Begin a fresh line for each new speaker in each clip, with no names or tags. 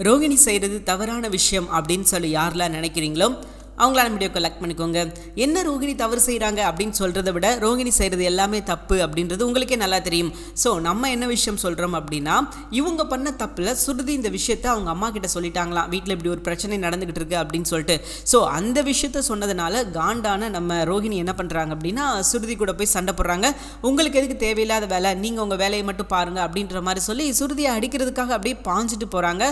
ரோகிணி செய்கிறது தவறான விஷயம் அப்படின்னு சொல்லி யாரெல்லாம் நினைக்கிறீங்களோ அவங்களால வீடியோ கலெக்ட் பண்ணிக்கோங்க. என்ன ரோஹிணி தவறு செய்கிறாங்க அப்படின்னு சொல்கிறத விட ரோகிணி செய்கிறது எல்லாமே தப்பு அப்படின்றது உங்களுக்கே நல்லா தெரியும். ஸோ நம்ம என்ன விஷயம் சொல்கிறோம் அப்படின்னா இவங்க பண்ண தப்பில் சுருதி இந்த விஷயத்த அவங்க அம்மா கிட்ட சொல்லிட்டாங்களாம். வீட்டில் இப்படி ஒரு பிரச்சனை நடந்துகிட்டு இருக்கு அப்படின்னு சொல்லிட்டு. ஸோ அந்த விஷயத்த சொன்னதுனால காண்டான நம்ம ரோஹிணி என்ன பண்ணுறாங்க அப்படின்னா சுருதி கூட போய் சண்டை போடுறாங்க. உங்களுக்கு எதுக்கு தேவையில்லாத வேலை? நீங்கள் உங்கள் வேலையை மட்டும் பாருங்கள் அப்படின்ற மாதிரி சொல்லி சுருதியை அடிக்கிறதுக்காக அப்படியே பாஞ்சிட்டு போகிறாங்க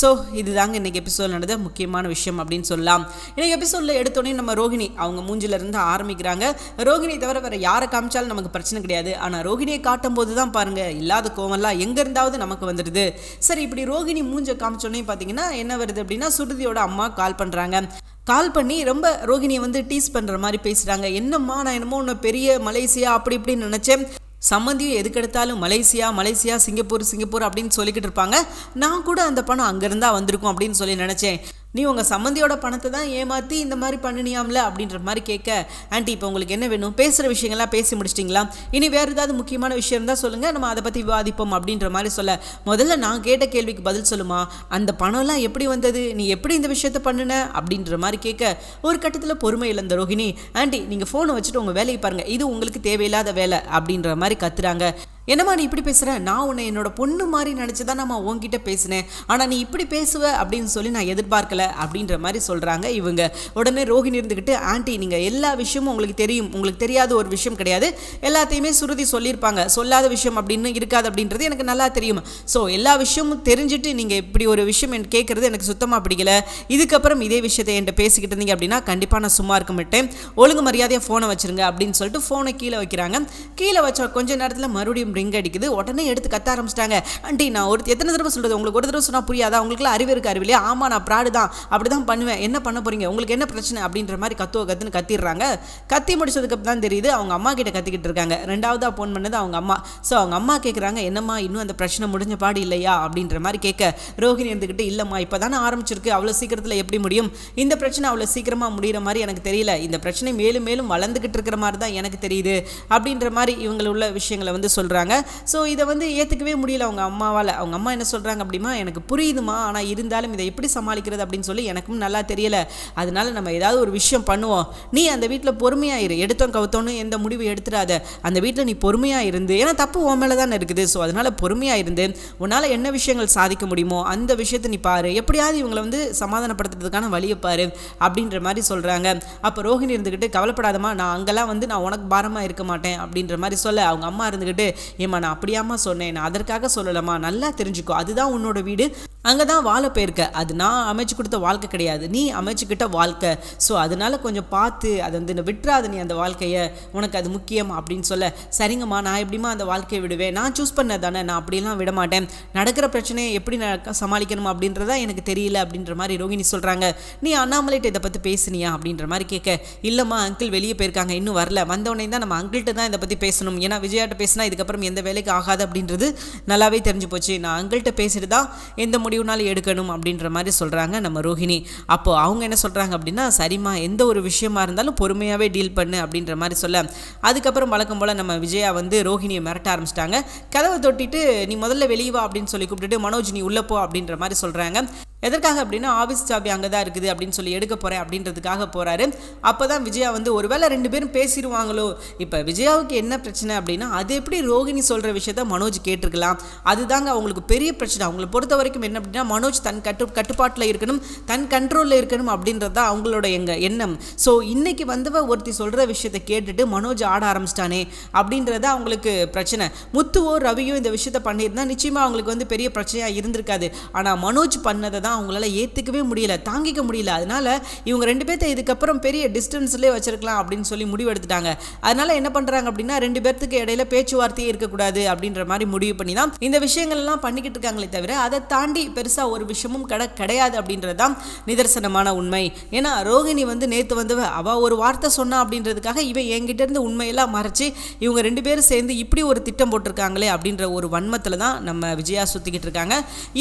ஸோ இதுதாங்க இன்னைக்கு எபிசோட் நடந்த முக்கியமான விஷயம் அப்படின்னு சொல்லலாம். இன்னைக்கு சொல்ல எடுத்தோடனே நம்ம ரோஹிணி அவங்க மூஞ்சில இருந்து ஆரம்பிக்கிறாங்க. ரோஹிணி தவிர வேற யாரை காமிச்சாலும் நமக்கு பிரச்சனை கிடையாது. ஆனால் ரோஹிணியை காட்டும் போது தான் பாருங்க இல்லாத கோவம்லாம் எங்க இருந்தாவது நமக்கு வந்துடுது. சரி இப்படி ரோகிணி மூஞ்ச காமிச்சோடனே பார்த்தீங்கன்னா என்ன வருது அப்படின்னா சுருதியோட அம்மா கால் பண்ணுறாங்க கால் பண்ணி ரொம்ப ரோகிணியை வந்து டீஸ் பண்ணுற மாதிரி பேசுகிறாங்க என்னம்மா நான் என்னமோ ஒன்று பெரிய மலேசியா அப்படி இப்படின்னு நினச்சேன். சம்மந்தியும் எதுக்கெடுத்தாலும் மலேசியா மலேசியா சிங்கப்பூர் சிங்கப்பூர் அப்படின்னு சொல்லிக்கிட்டு இருப்பாங்க. நான் கூட அந்த பணம் அங்கேருந்தா வந்திருக்கும் அப்படின்னு சொல்லி நினச்சேன். நீ உங்கள் சம்மந்தியோட பணத்தை தான் ஏமாற்றி இந்த மாதிரி பண்ணினியாம்ல அப்படின்ற மாதிரி கேட்க ஆண்டி இப்போ உங்களுக்கு என்ன வேணும்? பேசுகிற விஷயங்கள்லாம் பேசி முடிச்சிட்டிங்களா? இனி வேறு ஏதாவது முக்கியமான விஷயம் இருந்தால் சொல்லுங்கள் நம்ம அதை பற்றி விவாதிப்போம் அப்படின்ற மாதிரி சொல்ல முதல்ல நான் கேட்ட கேள்விக்கு பதில் சொல்லுமா? அந்த பணம்லாம் எப்படி வந்தது? நீ எப்படி இந்த விஷயத்த பண்ணுன? அப்படின்ற மாதிரி கேட்க ஒரு கட்டத்தில் பொறுமை இழந்த ரோஹிணி. ஆண்டி நீங்கள் ஃபோனை வச்சுட்டு உங்கள் வேலையை பாருங்கள் இது உங்களுக்கு தேவையில்லாத வேலை அப்படின்ற மாதிரி கத்துறாங்க. என்னம்மா நீ இப்படி பேசுகிற நான் உன்னை என்னோட பொண்ணு மாதிரி நினச்சி தான் நம்ம உங்ககிட்ட பேசினேன். ஆனால் நீ இப்படி பேசுவ அப்படின்னு சொல்லி நான் எதிர்பார்க்கல அப்படின்ற மாதிரி சொல்கிறாங்க இவங்க. உடனே ரோஹிணி இருந்துக்கிட்டு ஆண்டி நீங்கள் எல்லா விஷயமும் உங்களுக்கு தெரியும். உங்களுக்கு தெரியாத ஒரு விஷயம் கிடையாது. எல்லாத்தையுமே சுருதி சொல்லியிருப்பாங்க. சொல்லாத விஷயம் அப்படின்னு இருக்காது அப்படின்றது எனக்கு நல்லா தெரியும். ஸோ எல்லா விஷயமும் தெரிஞ்சுட்டு நீங்கள் இப்படி ஒரு விஷயம் எனக்கு கேட்குறது எனக்கு சுத்தமாக பிடிக்கல. இதுக்கப்புறம் இதே விஷயத்தை என்கிட்ட பேசிக்கிட்டு இருந்தீங்க அப்படின்னா கண்டிப்பாக நான் சும்மா இருக்க மாட்டேன். ஒழுங்கு மரியாதையாக ஃபோனை வச்சுருங்க அப்படின்னு சொல்லிட்டு ஃபோனை கீழே வைக்கிறாங்க. கீழே வச்ச கொஞ்ச நேரத்தில் மறுபடியும் ரிங் அடிக்குது. உடனே எடுத்து கத்த ஆரம்பிச்சிட்டாங்க. ஆண்டி நான் ஒரு எத்தனை தடவை சொல்கிறது உங்களுக்கு ஒரு தடவை சொன்னால் புரியாதா? உங்களுக்குலாம் அறிவு இருக்கு அறிவில்லையா ஆமாம் நான் ப்ராடு தான். அப்படி தான் பண்ணுவேன். என்ன பண்ண போகிறீங்க உங்களுக்கு என்ன பிரச்சனை? அப்படின்ற மாதிரி கத்துவ கத்துன்னு கத்திடுறாங்க. கத்தி முடிச்சதுக்கு தான் தெரியுது அவங்க அம்மா கிட்ட கத்திக்கிட்டு இருக்காங்க. ரெண்டாவதாக ஃபோன் பண்ணது அவங்க அம்மா. ஸோ அவங்க அம்மா கேட்குறாங்க என்னம்மா இன்னும் அந்த பிரச்சனை முடிஞ்ச பாடு இல்லையா? அப்படின்ற மாதிரி கேட்க. ரோஹிணி இருந்துக்கிட்டு இல்லைம்மா இப்போ தானே ஆரம்பிச்சிருக்கு. அவ்வளோ சீக்கிரத்தில் எப்படி முடியும்? இந்த பிரச்சனை அவ்வளோ சீக்கிரமாக முடிகிற மாதிரி எனக்கு தெரியல. இந்த பிரச்சனை மேலும் மேலும் வளர்ந்துக்கிட்டு இருக்கிற மாதிரி தான் எனக்கு தெரியுது. அப்படின்ற மாதிரி இவங்களுள்ள உள்ள விஷயங்களை வந்து சொல்கிறாங்க ஸோ இதை வந்து ஏற்றுக்கவே முடியல அவங்க அம்மாவால். அவங்க அம்மா என்ன சொல்கிறாங்க அப்படிமா எனக்கு புரியுதுமா ஆனால் இருந்தாலும் இதை எப்படி சமாளிக்கிறது அப்படின்னு சொல்லி எனக்கும் நல்லா தெரியலை. அதனால நம்ம ஏதாவது ஒரு விஷயம் பண்ணுவோம். நீ அந்த வீட்டில் பொறுமையாக இரு. எடுத்தோம் கவுத்தோன்னு எந்த முடிவு எடுத்துடாத. அந்த வீட்டில் நீ பொறுமையாக இருந்து ஏன்னா தப்பு உன் மேலே தானே இருக்குது. ஸோ அதனால் பொறுமையாக இருந்து உன்னால் என்ன விஷயங்கள் சாதிக்க முடியுமோ அந்த விஷயத்தை நீ பாரு. எப்படியாவது இவங்களை வந்து சமாதானப்படுத்துறதுக்கான வழியை பாரு அப்படின்ற மாதிரி சொல்கிறாங்க அப்போ ரோஹிணி இருந்துக்கிட்டு கவலைப்படாதம்மா நான் அங்கெல்லாம் வந்து நான் உனக்கு பாரமாக இருக்க மாட்டேன் அப்படின்ற மாதிரி சொல்ல அவங்க அம்மா இருந்துக்கிட்டு ஏம்மா நான் அப்படியாம்மா சொன்னேன். நான் அதற்காக சொல்லலாமா நல்லா தெரிஞ்சுக்கோ. அதுதான் உன்னோட வீடு. அங்கே தான் வாழ போயிருக்க. அது நான் அமைச்சு கொடுத்த வாழ்க்கை கிடையாது. நீ அமைச்சுக்கிட்ட வாழ்க்கை. ஸோ அதனால கொஞ்சம் பார்த்து அதை வந்து விட்டுறாத நீ அந்த வாழ்க்கையை. உனக்கு அது முக்கியம் அப்படின்னு சொல்ல. சரிங்கம்மா நான் எப்படிமா அந்த வாழ்க்கையை விடுவேன்? நான் சூஸ் பண்ண தானே. நான் அப்படிலாம் விட மாட்டேன். நடக்கிற பிரச்சனையை எப்படி நான் சமாளிக்கணும் அப்படின்றதா எனக்கு தெரியல அப்படின்ற மாதிரி ரோகிணி சொல்கிறாங்க நீ அண்ணாமலைட்ட இதை பற்றி பேசுனியா அப்படின்ற மாதிரி கேட்க. இல்லைம்மா அங்கிள் வெளியே போயிருக்காங்க. இன்னும் வரல. வந்தவொடனே தான் நம்ம அங்கிள்கிட்ட தான் இதை பற்றி பேசணும். ஏன்னா விஜயாட்ட பேசினா இதுக்கப்புறம் எந்த வேலைக்கு ஆகாது அப்படின்றது நல்லாவே தெரிஞ்சு போச்சு. நான் அங்கிள்கிட்ட பேசிட்டு தான் எந்த முடிவுனாலும் எடுக்கணும் அப்படின்ற மாதிரி சொல்கிறாங்க நம்ம ரோஹிணி. அப்போது அவங்க என்ன சொல்கிறாங்க அப்படின்னா சரிம்மா எந்த ஒரு விஷயமா இருந்தாலும் பொறுமையாகவே டீல் பண்ணு அப்படின்ற மாதிரி சொல்ல. அதுக்கப்புறம் வழக்கம் போல் நம்ம விஜயா வந்து ரோஹிணியை மிரட்ட ஆரம்பிச்சிட்டாங்க. கதவை தொட்டிட்டு நீ முதல்ல வெளியே வா அப்படின்னு சொல்லி கூப்பிட்டுட்டு மனோஜ் நீ உள்ளே போ அப்படின்ற மாதிரி சொல்கிறாங்க எதற்காக அப்படின்னா ஆஃபீஸ் சாவி அங்கே தான் இருக்குது அப்படின்னு சொல்லி எடுக்க போகிறேன் அப்படின்றதுக்காக போகிறாரு அப்போ தான் விஜயா வந்து ஒருவேளை ரெண்டு பேரும் பேசிடுவாங்களோ இப்போ விஜயாவுக்கு என்ன பிரச்சனை அப்படின்னா அது எப்படி ரோகிணி சொல்கிற விஷயத்த மனோஜ் கேட்டிருக்கலாம். அதுதாங்க அவங்களுக்கு பெரிய பிரச்சனை. அவங்களை பொறுத்த வரைக்கும் என்ன அப்படின்னா மனோஜ் தன் கட்டு கட்டுப்பாட்டில் இருக்கணும் தன் கண்ட்ரோலில் இருக்கணும் அப்படின்றது தான் அவங்களோட எங்கள் எண்ணம். ஸோ இன்னைக்கு வந்தவ ஒருத்தி சொல்கிற விஷயத்த கேட்டுட்டு மனோஜ் ஆட ஆரம்பிச்சிட்டானே அப்படின்றத அவங்களுக்கு பிரச்சனை. முத்துவோ ரவியோ இந்த விஷயத்த பண்ணியிருந்தா நிச்சயமாக அவங்களுக்கு வந்து பெரிய பிரச்சனையாக இருந்திருக்காது. ஆனால் மனோஜ் பண்ணதை தான் அவங்களால ஏற்றுக்கவே முடியல தாங்கிக்க முடியல. அதனால இவங்க ரெண்டு பேர்த்த இதுக்கப்புறம் பெரிய டிஸ்டன்ஸ்லேயே வச்சிருக்கலாம் அப்படின்னு சொல்லி முடிவெடுத்துட்டாங்க. அதனால என்ன பண்ணுறாங்க அப்படின்னா ரெண்டு பேர்த்துக்கு இடையில பேச்சுவார்த்தையே இருக்கக்கூடாது அப்படின்ற மாதிரி முடிவு பண்ணி தான் இந்த விஷயங்கள் எல்லாம் பண்ணிக்கிட்டு இருக்காங்களே தவிர அதை தாண்டி பெருசாக ஒரு விஷயமும் கடை கிடையாது அப்படின்றது தான் நிதர்சனமான உண்மை. ஏன்னா ரோகிணி வந்து நேற்று வந்து அவள் ஒரு வார்த்தை சொன்னா அப்படின்றதுக்காக இவன் என்கிட்ட இருந்து உண்மையெல்லாம் மறைச்சு இவங்க ரெண்டு பேரும் சேர்ந்து இப்படி ஒரு திட்டம் போட்டிருக்காங்களே அப்படின்ற ஒரு வன்மத்தில் தான் நம்ம விஜயா சுற்றிக்கிட்டு இருக்காங்க.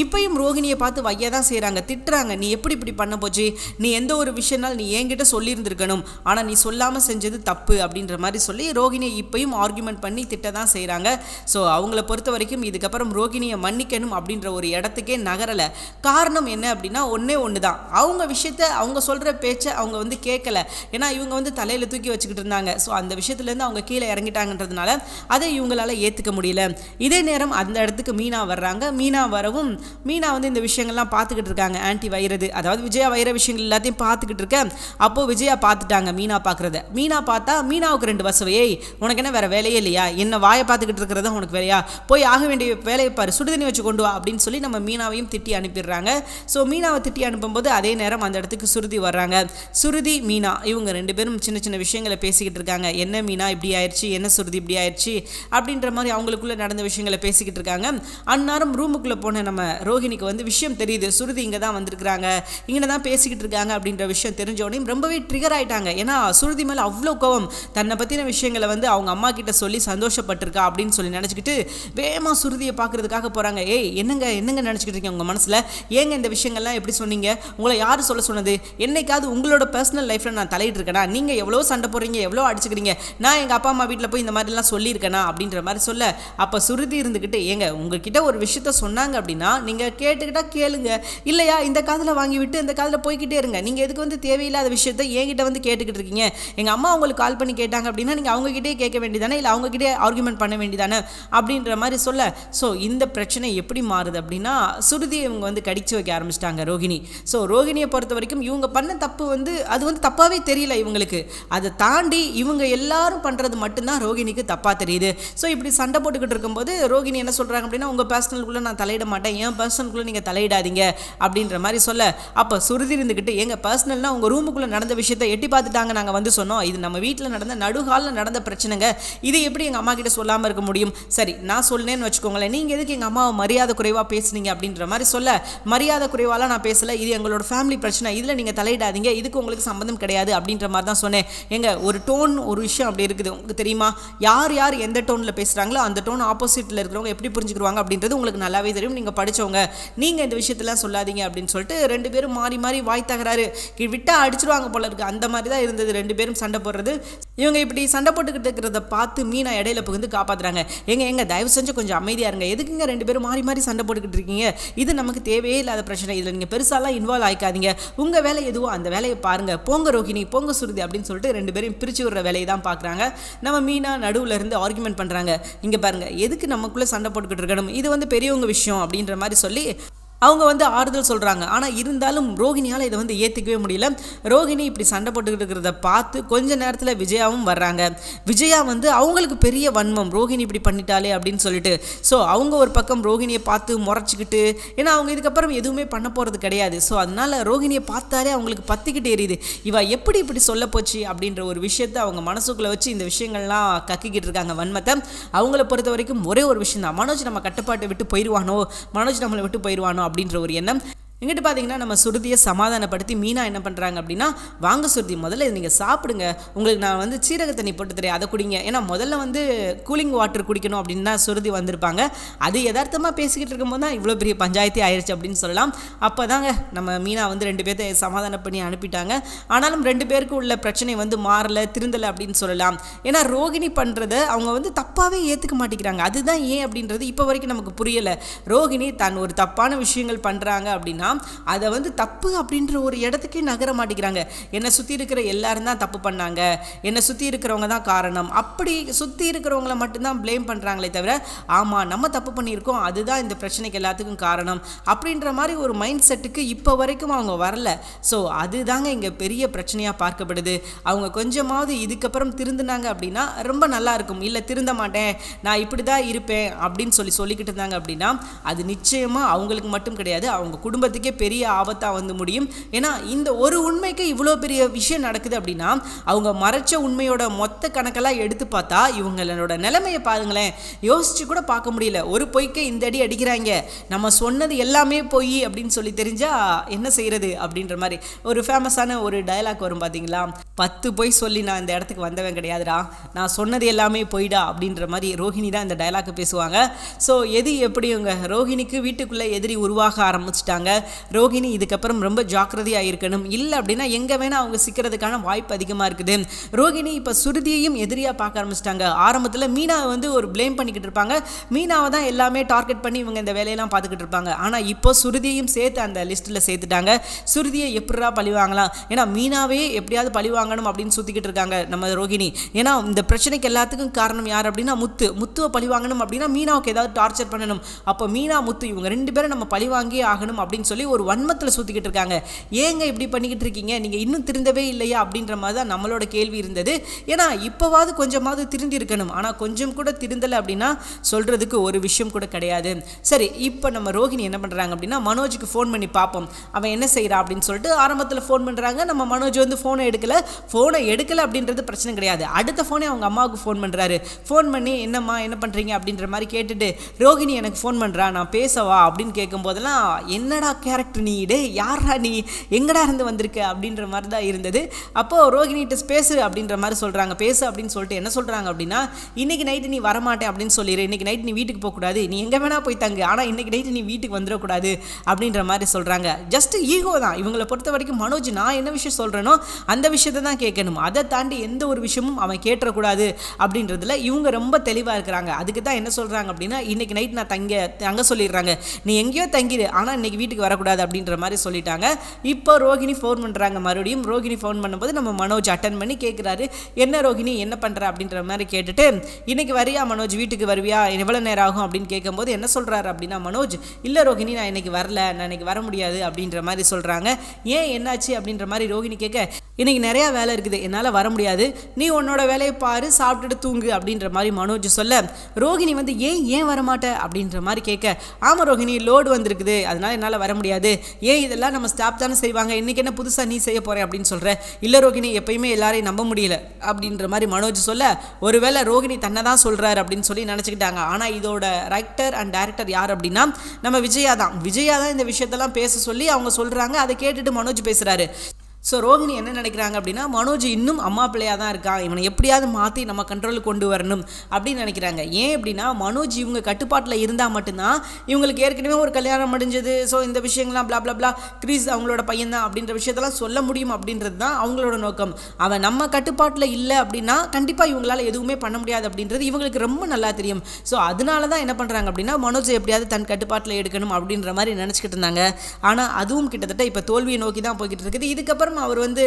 இப்பயும் ரோகிணியை பார்த்து வையா தான் செய்கிறாங்க செய்கிறாங்க திட்டுறாங்க. நீ எப்படி இப்படி பண்ண போச்சு? நீ எந்த ஒரு விஷயம்னாலும் நீ என்கிட்ட சொல்லியிருந்திருக்கணும். ஆனால் நீ சொல்லாமல் செஞ்சது தப்பு அப்படின்ற மாதிரி சொல்லி ரோகிணியை இப்பயும் ஆர்குமெண்ட் பண்ணி திட்ட தான் செய்கிறாங்க ஸோ அவங்கள பொறுத்த வரைக்கும் இதுக்கப்புறம் ரோகிணியை மன்னிக்கணும் அப்படின்ற ஒரு இடத்துக்கே நகரலை. காரணம் என்ன அப்படின்னா ஒன்றே ஒன்று தான் அவங்க விஷயத்த அவங்க சொல்கிற பேச்சை அவங்க வந்து கேட்கல. ஏன்னா இவங்க வந்து தலையில் தூக்கி வச்சுக்கிட்டு இருந்தாங்க. ஸோ அந்த விஷயத்துலேருந்து அவங்க கீழே இறங்கிட்டாங்கன்றதுனால அதை இவங்களால ஏற்றுக்க முடியல. இதே நேரம் அந்த இடத்துக்கு மீனா வர்றாங்க. மீனா வரவும் மீனா வந்து இந்த விஷயங்கள்லாம் பார்த்துக்கிட்டு பார்த்துக்கிட்டு இருக்காங்க ஆன்டி வைரது. அதாவது விஜயா வைர விஷயங்கள் எல்லாத்தையும் பார்த்துக்கிட்டு இருக்கேன் அப்போது விஜயா பார்த்துட்டாங்க மீனா பார்க்குறத. மீனா பார்த்தா மீனாவுக்கு ரெண்டு வசவை. ஏய் உனக்கு என்ன வேறு வேலையே இல்லையா? என்ன வாயை பார்த்துக்கிட்டு இருக்கிறதா உனக்கு வேலையா? போய் ஆக வேண்டிய வேலையை பாரு. சுடுதண்ணி வச்சு கொண்டு வா அப்படின்னு சொல்லி நம்ம மீனாவையும் திட்டி அனுப்பிடுறாங்க. ஸோ மீனாவை திட்டி அனுப்பும்போது அதே நேரம் அந்த இடத்துக்கு சுருதி வர்றாங்க. சுருதி மீனா இவங்க ரெண்டு பேரும் சின்ன சின்ன விஷயங்களை பேசிக்கிட்டு இருக்காங்க. என்ன மீனா இப்படி ஆயிடுச்சு என்ன சுருதி இப்படி ஆயிடுச்சு அப்படின்ற மாதிரி அவங்களுக்குள்ளே நடந்த விஷயங்களை பேசிக்கிட்டு இருக்காங்க. அந்நேரம் ரூமுக்குள்ளே போன நம்ம ரோஹிணிக்கு வந்து விஷயம் தெரியுது. சுருதி இங்கே தான் வந்திருக்கிறாங்க. இங்கே தான் பேசிக்கிட்டு இருக்காங்க அப்படின்ற விஷயம் தெரிஞ்ச உடனே ரொம்பவே ட்ரிகர் ஆயிட்டாங்க. ஏன்னா சுருதி மேலே அவ்வளோ கோவம். தன்னை பற்றின விஷயங்களை வந்து அவங்க அம்மா கிட்ட சொல்லி சந்தோஷப்பட்டிருக்கா அப்படின்னு சொல்லி நினச்சிக்கிட்டு வேகமாக சுருதியை பார்க்கறதுக்காக போகிறாங்க ஏய் என்னங்க என்னங்க நினச்சிக்கிட்டு இருக்கீங்க உங்கள் மனசில்? ஏங்க இந்த விஷயங்கள்லாம் எப்படி சொன்னீங்க? உங்களை யார் சொல்ல சொன்னது? என்னைக்காவது உங்களோட பர்சனல் லைஃப்பில் நான் தலையிட்டு இருக்கேனா? நீங்கள் எவ்வளோ சண்டை போடுறீங்க? எவ்வளோ அடிச்சுக்கிறீங்க? நான் எங்கள் அப்பா அம்மா வீட்டில் போய் இந்த மாதிரிலாம் சொல்லியிருக்கேனா? அப்படின்ற மாதிரி சொல்ல. அப்போ சுருதி இருந்துக்கிட்டு ஏங்க உங்ககிட்ட ஒரு விஷயத்த சொன்னாங்க அப்படின்னா நீங்கள் கேட்டுக்கிட்டால் கேளுங்க. இல்லையா இந்த காதில் வாங்கி விட்டு இந்த காதில் போய்கிட்டே இருங்க. நீங்கள் எதுக்கு வந்து தேவையில்லாத விஷயத்த என்கிட்ட வந்து கேட்டுக்கிட்டு இருக்கீங்க எங்கள் அம்மா உங்களுக்கு கால் பண்ணி கேட்டாங்க அப்படின்னா நீங்கள் அவங்ககிட்டே கேட்க வேண்டியதானே? இல்லை அவங்ககிட்டே ஆர்குமெண்ட் பண்ண வேண்டியதானே? அப்படின்ற மாதிரி சொல்ல. ஸோ இந்த பிரச்சனை எப்படி மாறுது அப்படின்னா சுருதியை இவங்க வந்து கடிச்சு வைக்க ஆரம்பிச்சிட்டாங்க ரோகிணி. ஸோ ரோகிணியை பொறுத்த வரைக்கும் இவங்க பண்ண தப்பு வந்து அது வந்து தப்பாகவே தெரியல இவங்களுக்கு. அதை தாண்டி இவங்க எல்லாரும் பண்ணுறது மட்டும்தான் ரோகிணிக்கு தப்பாக தெரியுது. ஸோ இப்படி சண்டை போட்டுக்கிட்டு இருக்கும்போது ரோஹிணி என்ன சொல்கிறாங்க அப்படின்னா உங்கள் பர்சனலுக்குள்ளே நான் தலையிட மாட்டேன். என் பர்சனலுக்குள்ளே நீங்கள் தலையிடாதீங்க. அப்படின்ற மாதிரி சொல்ல அப்போ சுருதி இருந்துக்கிட்டு எங்கள் பர்சனல்னால் உங்கள் ரூமுக்குள்ளே நடந்த விஷயத்தை எட்டி பார்த்துட்டாங்க நாங்கள் வந்து சொன்னோம். இது நம்ம வீட்டில் நடந்த நடுகாலில் நடந்த பிரச்சனைங்க. இது எப்படி எங்கள் அம்மா கிட்ட சொல்லாமல் இருக்க முடியும்? சரி நான் சொன்னேன்னு வச்சுக்கோங்களேன். நீங்கள் எதுக்கு எங்கள் அம்மாவை மரியாதை குறைவாக பேசுனீங்க அப்படின்ற மாதிரி சொல்ல மரியாதை குறைவாலாம் நான் பேசலை. இது எங்களோட ஃபேமிலி பிரச்சனை. இதில் நீங்கள் தலையிடாதீங்க. இதுக்கு உங்களுக்கு சம்மந்தம் கிடையாது அப்படின்ற மாதிரி தான் சொன்னேன். எங்கள் ஒரு டோன் ஒரு விஷயம் அப்படி இருக்குது. உங்களுக்கு தெரியுமா? யார் யார் எந்த டோனில் பேசுகிறாங்களோ அந்த டோன் ஆப்போசிட்டில் இருக்கிறவங்க எப்படி புரிஞ்சுக்கிறாங்க அப்படின்றது உங்களுக்கு நல்லாவே தெரியும். நீங்கள் படித்தவங்க நீங்கள் இந்த விஷயத்தெல்லாம் சொல்லாதீங்க அப்படின்னு சொல்லிட்டு ரெண்டு பேரும் மாறி மாறி வாய் தகராறு. விட்டா அடிச்சிருவாங்க போல இருக்கு. அந்த மாதிரி தான் இருந்தது. ரெண்டு பேரும் சண்டை போடுறது. இவங்க இப்படி சண்டை போட்டுக்கிட்டு இருக்கிறத பார்த்து மீனா இடையில புகுந்து காப்பாத்துறாங்க. எங்க எங்க தயவு செஞ்சு கொஞ்சம் அமைதியா இருங்க. எதுக்குங்க ரெண்டு பேரும் மாறி மாறி சண்டை போட்டுக்கிட்டு இருக்கீங்க? இது நமக்கு தேவையே இல்லாத பிரச்சனை. இதில் நீங்கள் பெருசாலாம் இன்வால்வ் ஆயிக்காதீங்க. உங்கள் வேலை எதுவோ அந்த வேலையை பாருங்க. போங்க ரோஹிணி போங்க சுருதி அப்படின்னு சொல்லிட்டு ரெண்டு பேரும் பிரிச்சு விடுற வேலையை தான் பார்க்குறாங்க நம்ம மீனா நடுவில் இருந்து ஆர்குமெண்ட் பண்ணுறாங்க இங்கே பாருங்க எதுக்கு நமக்குள்ளே சண்டை போட்டுக்கிட்டு இருக்கணும்? இது வந்து பெரியவங்க விஷயம் அப்படின்ற மாதிரி சொல்லி அவங்க வந்து ஆறுதல் சொல்கிறாங்க ஆனால் இருந்தாலும் ரோகிணியால் இதை வந்து ஏற்றுக்கவே முடியல. ரோஹிணி இப்படி சண்டை போட்டுக்கிட்டு இருக்கிறத பார்த்து கொஞ்ச நேரத்தில் விஜயாவும் வர்றாங்க. விஜயா வந்து அவங்களுக்கு பெரிய வன்மம். ரோகிணி இப்படி பண்ணிட்டாலே அப்படின்னு சொல்லிட்டு. ஸோ அவங்க ஒரு பக்கம் ரோகிணியை பார்த்து முறைச்சிக்கிட்டு ஏன்னா அவங்க இதுக்கப்புறம் எதுவுமே பண்ண போகிறது கிடையாது. ஸோ அதனால் ரோகிணியை பார்த்தாலே அவங்களுக்கு பத்திக்கிட்டு எரியுது. இவ எப்படி இப்படி சொல்ல போச்சு அப்படின்ற ஒரு விஷயத்தை அவங்க மனசுக்குள்ளே வச்சு இந்த விஷயங்கள்லாம் கக்கிக்கிட்டு இருக்காங்க வன்மத்தை. அவங்கள பொறுத்த வரைக்கும் ஒரே ஒரு விஷயம் தான் மனோஜ் நம்ம கட்டுப்பாட்டை விட்டு போயிடுவானோ மனோஜ் நம்மளை விட்டு போயிடுவானோ அப்படின்ற ஒரு எண்ணம் எங்கிட்ட பார்த்தீங்கன்னா நம்ம சுருதியை சமாதானப்படுத்தி மீனா என்ன பண்ணுறாங்க அப்படின்னா வாங்க சுருதி முதல்ல இதை நீங்கள் சாப்பிடுங்க. உங்களுக்கு நான் வந்து சீரக தண்ணி போட்டு தரேன். அதை குடிங்க. ஏன்னா முதல்ல வந்து கூலிங் வாட்டர் குடிக்கணும் அப்படின்னு தான் சுருதி வந்திருப்பாங்க. அது யதார்த்தமாக பேசிக்கிட்டு இருக்கும்போது தான் இவ்வளோ பெரிய பஞ்சாயத்தே ஆயிடுச்சு அப்படின்னு சொல்லலாம். அப்போ தாங்க நம்ம மீனா வந்து ரெண்டு பேர்த்த சமாதானம் பண்ணி அனுப்பிட்டாங்க. ஆனாலும் ரெண்டு பேருக்கு உள்ள பிரச்சனை வந்து மாறலை திருந்தலை அப்படின்னு சொல்லலாம். ஏன்னா ரோகிணி பண்ணுறத அவங்க வந்து தப்பாகவே ஏற்றுக்க மாட்டேங்கிறாங்க. அதுதான் ஏன் அப்படின்றது இப்போ வரைக்கும் நமக்கு புரியலை. ரோகிணி தான் ஒரு தப்பான விஷயங்கள் பண்ணுறாங்க அப்படின்னா அதை வந்து தப்பு அப்படின்ற ஒரு இடத்துக்கே நகர மாட்டேங்கிறாங்க. என்னை சுற்றி இருக்கிற எல்லாரும் தான் தப்பு பண்ணாங்க. என்னை சுற்றி இருக்கிறவங்க தான் காரணம். அப்படி சுற்றி இருக்கிறவங்கள மட்டும்தான் ப்ளேம் பண்ணுறாங்களே தவிர ஆமாம் நம்ம தப்பு பண்ணியிருக்கோம். அதுதான் இந்த பிரச்சனைக்கு எல்லாத்துக்கும் காரணம். அப்படின்ற மாதிரி ஒரு மைண்ட் செட்டுக்கு இப்போ வரைக்கும் அவங்க வரல. ஸோ அதுதாங்க இங்கே பெரிய பிரச்சனையாக பார்க்கப்படுது. அவங்க கொஞ்சமாவது இதுக்கப்புறம் திருந்தினாங்க அப்படின்னா ரொம்ப நல்லா இருக்கும். இல்லை திருந்த மாட்டேன். நான் இப்படி தான் இருப்பேன் அப்படின்னு சொல்லி சொல்லிக்கிட்டு இருந்தாங்க அப்படின்னா அது நிச்சயமாக அவங்களுக்கு மட்டும் கிடையாது. அவங்க குடும்பத்துக்கு பெரிய ஆபத்தாக வந்து முடியும். ஏன்னா இந்த ஒரு உண்மைக்கு இவ்வளோ பெரிய விஷயம் நடக்குது அப்படின்னா அவங்க மறைச்ச உண்மையோட மொத்த கணக்கெல்லாம் எடுத்து பார்த்தா இவங்களோட நிலைமையை பாருங்களேன். யோசிச்சு கூட பார்க்க முடியல. ஒரு பொய்க்கே இந்த அடி அடிக்கிறாங்க. நம்ம சொன்னது எல்லாமே பொய் அப்படின்னு சொல்லி தெரிஞ்சா என்ன செய்யறது அப்படின்ற மாதிரி. ஒரு ஃபேமஸான ஒரு டயலாக் வரும் பார்த்தீங்களா பத்து பொய் சொல்லி நான் இந்த இடத்துக்கு வந்தவன் கிடையாதுடா. நான் சொன்னது எல்லாமே பொய்டா அப்படின்ற மாதிரி ரோஹிணி தான் இந்த டயலாக் பேசுவாங்க. ஸோ எது எப்படிங்க ரோஹிணிக்கு வீட்டுக்குள்ளே எதிரி உருவாக ஆரம்பிச்சிட்டாங்க. ரோகிணி இதுக்கப்புறம் ரொம்ப ஜாக்கிரதையாக இருக்கணும் இல்லை அப்படின்னா எங்கே வேணால் அவங்க சிக்கிறதுக்கான வாய்ப்பு அதிகமாக இருக்குது. ரோகிணி இப்போ சுருதியையும் எதிரியாக பார்க்க ஆரம்பிச்சிட்டாங்க. ஆரம்பத்தில் மீனாவை வந்து ஒரு ப்ளேம் பண்ணிக்கிட்டு இருப்பாங்க. மீனாவை தான் எல்லாமே டார்கெட் பண்ணி இவங்க இந்த வேலையெல்லாம் பார்த்துக்கிட்டு இருப்பாங்க. ஆனால் இப்போ சுருதியையும் சேர்த்து அந்த லிஸ்ட்டில் சேர்த்துட்டாங்க. சுருதியை எப்படிரா பழி வாங்கலாம்? ஏன்னா மீனாவே எப்படியாவது பழி வாங்கணும் அப்படின்னு சுற்றிக்கிட்டு இருக்காங்க நம்ம ரோகிணி. ஏன்னா இந்த பிரச்சனைக்கு எல்லாத்துக்கும் காரணம் யார் அப்படின்னா முத்து. முத்துவை பழி வாங்கணும் அப்படின்னா மீனாவுக்கு ஏதாவது டார்ச்சர் பண்ணணும். அப்போ மீனா முத்து இவங்க ரெண்டு பேரும் நம்ம பழி வாங்கியே ஆகணும் அப்படின்னு சொல்லி சொல்லி ஒரு வன்மத்தில் சுற்றிக்கிட்டு இருக்காங்க. ஏங்க இப்படி பண்ணிக்கிட்டு இருக்கீங்க? நீங்கள் இன்னும் திருந்தவே இல்லையா? அப்படின்ற மாதிரி தான் நம்மளோட கேள்வி இருந்தது. ஏன்னா இப்போவாவது கொஞ்சமாவது திருந்தி இருக்கணும். ஆனால் கொஞ்சம் கூட திருந்தலை அப்படின்னா சொல்கிறதுக்கு ஒரு விஷயம் கூட கிடையாது. சரி இப்போ நம்ம ரோஹிணி என்ன பண்ணுறாங்க அப்படின்னா மனோஜுக்கு ஃபோன் பண்ணி பார்ப்போம் அவன் என்ன செய்கிறா அப்படின்னு சொல்லிட்டு ஆரம்பத்தில் ஃபோன் பண்ணுறாங்க நம்ம மனோஜ் வந்து ஃபோனை எடுக்கல. ஃபோனை எடுக்கல அப்படின்றது பிரச்சனை கிடையாது. அடுத்த ஃபோனே அவங்க அம்மாவுக்கு ஃபோன் பண்ணுறாரு ஃபோன் பண்ணி என்னம்மா என்ன பண்ணுறீங்க அப்படின்ற மாதிரி கேட்டுட்டு ரோஹிணி எனக்கு ஃபோன் பண்ணுறா நான் பேசவா? அப்படின்னு கேட்கும்போதெல்லாம் என்னடா கேரக்டர் நீ டே யாரா நீ? எங்கடா இருந்து வந்திருக்க? அப்படின்ற மாதிரி தான் இருந்தது அப்போது ரோகிணிகிட்ட பேசு அப்படின்ற மாதிரி சொல்கிறாங்க பேசு அப்படின்னு சொல்லிட்டு என்ன சொல்கிறாங்க அப்படின்னா இன்னைக்கு நைட்டு நீ வரமாட்டேன் அப்படின்னு சொல்லிடு இன்றைக்கி நைட் நீ வீட்டுக்கு போகக்கூடாது. நீ எங்கே வேணால் போய் தங்கு. ஆனால் இன்றைக்கி நைட்டு நீ வீட்டுக்கு வந்துடக்கூடாது அப்படின்ற மாதிரி சொல்கிறாங்க ஜஸ்ட் ஈகோ தான். இவங்களை பொறுத்த வரைக்கும் மனோஜ் நான் என்ன விஷயம் சொல்கிறேனோ அந்த விஷயத்தை தான் கேட்கணும். அதை தாண்டி எந்த ஒரு விஷயமும் அவன் கேட்டுறக்கூடாது அப்படின்றதுல இவங்க ரொம்ப தெளிவாக இருக்கிறாங்க. அதுக்கு தான் என்ன சொல்கிறாங்க அப்படின்னா இன்றைக்கி நைட் நான் தங்க தங்க சொல்லிடுறாங்க. நீ எங்கேயோ தங்கிடு ஆனால் இன்னைக்கு வீட்டுக்கு வர வரக்கூடாது அப்படின்ற மாதிரி சொல்லிட்டாங்க. இப்போ ரோகிணி ஃபோன் பண்ணுறாங்க மறுபடியும் ரோஹிணி ஃபோன் பண்ணும்போது நம்ம மனோஜ் அட்டன் பண்ணி கேட்குறாரு என்ன ரோகிணி? என்ன பண்ணுற அப்படின்ற மாதிரி கேட்டுட்டு இன்னைக்கு வரியா மனோஜ்? வீட்டுக்கு வருவியா? எவ்வளோ நேரம் ஆகும்? அப்படின்னு கேட்கும்போது என்ன சொல்கிறாரு அப்படின்னா மனோஜ் இல்லை ரோஹிணி நான் இன்னைக்கு வரல. நான் இன்னைக்கு வர முடியாது. அப்படின்ற மாதிரி சொல்கிறாங்க ஏன் என்னாச்சு? அப்படின்ற மாதிரி ரோகிணி கேட்க இன்னைக்கு நிறையா வேலை இருக்குது. என்னால் வர முடியாது. நீ உன்னோட வேலையை பாரு சாப்பிட்டுட்டு தூங்கு. அப்படின்ற மாதிரி மனோஜ் சொல்ல ரோகிணி வந்து ஏன் ஏன் வரமாட்ட? அப்படின்ற மாதிரி கேட்க ஆமாம் ரோஹிணி லோடு வந்திருக்குது. அதனால என்னால் வர முடியாது ஏன் இதெல்லாம் நம்ம ஸ்டாப் தானே செய்வாங்க? இன்னைக்கு என்ன புதுசாக நீ செய்ய போகிறேன் அப்படின்னு சொல்கிற இல்லை ரோகிணி எப்பயுமே எல்லாரையும் நம்ப முடியல அப்படின்ற மாதிரி மனோஜ் சொல்ல ஒருவேளை ரோகிணி தன்னை தான் சொல்கிறாரு அப்படின்னு சொல்லி நினச்சிக்கிட்டாங்க. ஆனால் இதோட ரைட்டர் அண்ட் டேரக்டர் யார் அப்படின்னா நம்ம விஜயா தான். விஜயா தான் இந்த விஷயத்தெல்லாம் பேச சொல்லி அவங்க சொல்கிறாங்க அதை கேட்டுட்டு மனோஜ் பேசுகிறாரு ஸோ ரோகிணி என்ன நினைக்கிறாங்க அப்படின்னா மனோஜ் இன்னும் அம்மா பிள்ளையாக தான் இருக்கான் இவனை எப்படியாவது மாற்றி நம்ம கண்ட்ரோலுக்கு கொண்டு வரணும் அப்படின்னு நினைக்கிறாங்க. ஏன் அப்படின்னா மனோஜ் இவங்க கட்டுப்பாட்டில் இருந்தால் மட்டும்தான் இவங்களுக்கு ஏற்கனவே ஒரு கல்யாணம் முடிஞ்சது. ஸோ இந்த விஷயங்கள்லாம் ப்ளா ப்ளா ப்ளா கிரீஸ் அவங்களோட பையன் தான் அப்படின்ற விஷயத்தெல்லாம் சொல்ல முடியும் அப்படின்றது தான் அவங்களோட நோக்கம். அவன் நம்ம கட்டுப்பாட்டில் இல்லை அப்படின்னா கண்டிப்பாக இவங்களால் எதுவுமே பண்ண முடியாது அப்படின்றது இவங்களுக்கு ரொம்ப நல்லா தெரியும். ஸோ அதனால தான் என்ன பண்ணுறாங்க அப்படின்னா மனோஜ் எப்படியாவது தன் கட்டுப்பாட்டில் எடுக்கணும் அப்படின்ற மாதிரி நினச்சிக்கிட்டு இருந்தாங்க. ஆனால் அதுவும் கிட்டத்தட்ட இப்போ தோல்வியை நோக்கி தான் போய்கிட்டு இருக்குது. இதுக்கப்புறம் அவர் வந்து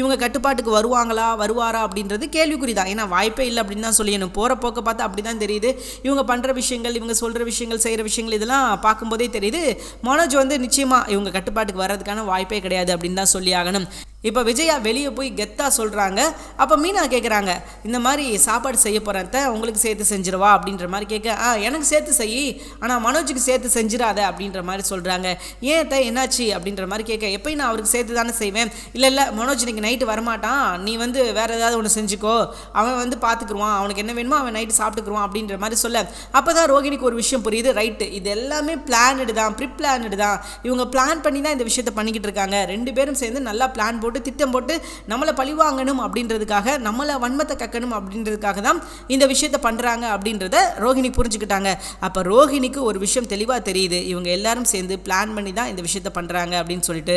இவங்க கட்டுப்பாட்டுக்கு வருவாங்களா வருவாரா அப்படின்றது கேள்விக்குறி தான் ஏன்னா வாய்ப்பே இல்லை அப்படின்னு தான் சொல்லிடணும். போகிற போக்க பார்த்தா அப்படி தான் தெரியுது. இவங்க பண்ணுற விஷயங்கள் இவங்க சொல்கிற விஷயங்கள் செய்கிற விஷயங்கள் இதெல்லாம் பார்க்கும்போதே தெரியுது. மனோஜ் வந்து நிச்சயமாக இவங்க கட்டுப்பாட்டுக்கு வர்றதுக்கான வாய்ப்பே கிடையாது அப்படின்னு தான் சொல்லி ஆகணும். இப்போ விஜயா வெளியே போய் கெத்தாக சொல்கிறாங்க அப்போ மீனா கேட்குறாங்க இந்த மாதிரி சாப்பாடு செய்ய போகிறேன் உங்களுக்கு சேர்த்து செஞ்சிருவா அப்படின்ற மாதிரி கேட்க ஆ எனக்கு சேர்த்து செய் ஆனால் மனோஜுக்கு சேர்த்து செஞ்சிடாத அப்படின்ற மாதிரி சொல்கிறாங்க ஏன் அத்தை என்னாச்சு? அப்படின்ற மாதிரி கேட்க எப்பயும் நான் அவருக்கு சேர்த்து தானே செய்வேன். இல்லை இல்லை மனோஜ் இன்னைக்கு நைட்டு வரமாட்டான். நீ வந்து வேறு ஏதாவது ஒன்று செஞ்சுக்கோ. அவன் வந்து பார்த்துக்குருவான் அவனுக்கு என்ன வேணுமோ அவன் நைட்டு சாப்பிட்டுக்குருவான் அப்படின்ற மாதிரி சொல்ல. அப்போ தான் ரோகிணிக்கு ஒரு விஷயம் புரியுது ரைட்டு இது எல்லாமே பிளானடு தான் ப்ரி பிளானடு தான். இவங்க பிளான் பண்ணி தான் இந்த விஷயத்தை பண்ணிக்கிட்டு இருக்காங்க. ரெண்டு பேரும் சேர்ந்து நல்லா பிளான் போட்டு திட்டம் போட்டு நம்மளை பழிவாங்கணும் அப்படின்றதுக்காக நம்மளை வன்மத்தை கக்கணும் அப்படின்றதுக்காக தான் இந்த விஷயத்தை பண்ணுறாங்க அப்படின்றத ரோஹிணி புரிஞ்சுக்கிட்டாங்க. அப்போ ரோஹிணிக்கு ஒரு விஷயம் தெளிவாக தெரியுது. இவங்க எல்லாரும் சேர்ந்து பிளான் பண்ணி தான் இந்த விஷயத்தை பண்ணுறாங்க அப்படின்னு சொல்லிட்டு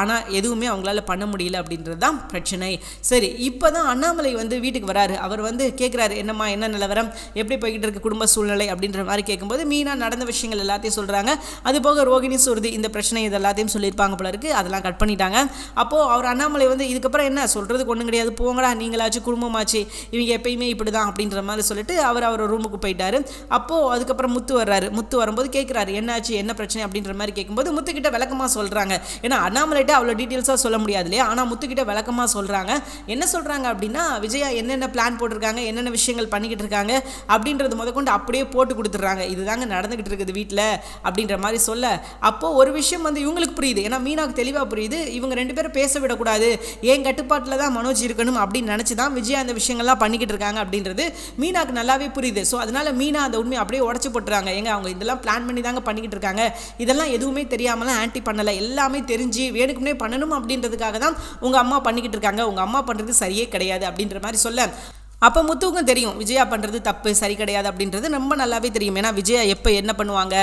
ஆனால் எதுவுமே அவங்களால பண்ண முடியல அப்படின்றது தான் பிரச்சனை. சரி இப்போ தான் அண்ணாமலை வந்து வீட்டுக்கு வராரு. அவர் வந்து கேட்குறாரு என்னம்மா என்ன நிலவரம்? எப்படி போய்கிட்டு இருக்கு குடும்ப சூழ்நிலை? அப்படின்ற மாதிரி கேட்கும்போது மீனா நடந்த விஷயங்கள் எல்லாத்தையும் சொல்கிறாங்க அது போக ரோஹிணி சுருதி இந்த பிரச்சனை இது எல்லாத்தையும் சொல்லியிருப்பாங்க போல இருக்கு. அதெல்லாம் கட் பண்ணிட்டாங்க. அப்போது அவர் அண்ணாமலை வந்து இதுக்கப்புறம் என்ன? சொல்கிறதுக்கு ஒன்றும் கிடையாது. போங்கடா நீங்களாச்சும் குடும்பமாச்சு. இவங்க எப்பயுமே இப்படி தான் அப்படின்ற மாதிரி சொல்லிட்டு அவர் அவர் ரூமுக்கு போயிட்டாரு. அப்போது அதுக்கப்புறம் முத்து வர்றாரு. முத்து வரும்போது கேட்குறாரு என்னாச்சு? என்ன பிரச்சனை? அப்படின்ற மாதிரி கேட்கும்போது முத்துக்கிட்ட விளக்கமாக சொல்கிறாங்க ஏன்னா அண்ணாமலைகிட்ட அவ்வளோ டீட்டெயில்ஸாக சொல்ல முடியாது இல்லையா? ஆனால் முத்துக்கிட்ட விளக்கமாக சொல்கிறாங்க என்ன சொல்கிறாங்க அப்படின்னா விஜயா என்னென்ன பிளான் போட்டிருக்காங்க? என்னென்ன விஷயங்கள் பண்ணிக்கிட்டு இருக்காங்க? அப்படின்றது முதற்கொண்டு அப்படியே போட்டு கொடுத்துட்றாங்க. இதுதாங்க நடந்துக்கிட்டு இருக்குது வீட்டில் அப்படின்ற மாதிரி சொல்ல. அப்போது ஒரு விஷயம் வந்து இவங்களுக்கு புரியுது. ஏன்னா மீனாவுக்கு தெளிவாக புரியுது. இவங்க ரெண்டு பேரும் பேச விடக்கூடாது ஏன் கட்டுப்பாட்டில் தான் மனோஜ் இருக்கணும் அப்படின்னு நினச்சி தான் விஜய் அந்த விஷயங்கள்லாம் பண்ணிக்கிட்டு இருக்காங்க அப்படின்றது மீனாக்கு நல்லாவே புரியுது. ஸோ அதனால மீனா அந்த உண்மையை அப்படியே உடச்சி போட்டுறாங்க. எங்க அவங்க இதெல்லாம் பிளான் பண்ணி தாங்க பண்ணிக்கிட்டு இருக்காங்க. இதெல்லாம் எதுவுமே தெரியாமலாம் ஆன்டி பண்ணலை. எல்லாமே தெரிஞ்சு வேணுக்குமே பண்ணணும் அப்படின்றதுக்காக தான் உங்கள் அம்மா பண்ணிக்கிட்டு இருக்காங்க. உங்கள் அம்மா பண்ணுறது சரியே கிடையாது அப்படின்ற மாதிரி சொல்ல. அப்போ முத்துவுக்கும் தெரியும் விஜயா பண்ணுறது தப்பு சரி கிடையாது அப்படின்றது ரொம்ப நல்லாவே தெரியும். ஏன்னா விஜயா எப்போ என்ன பண்ணுவாங்க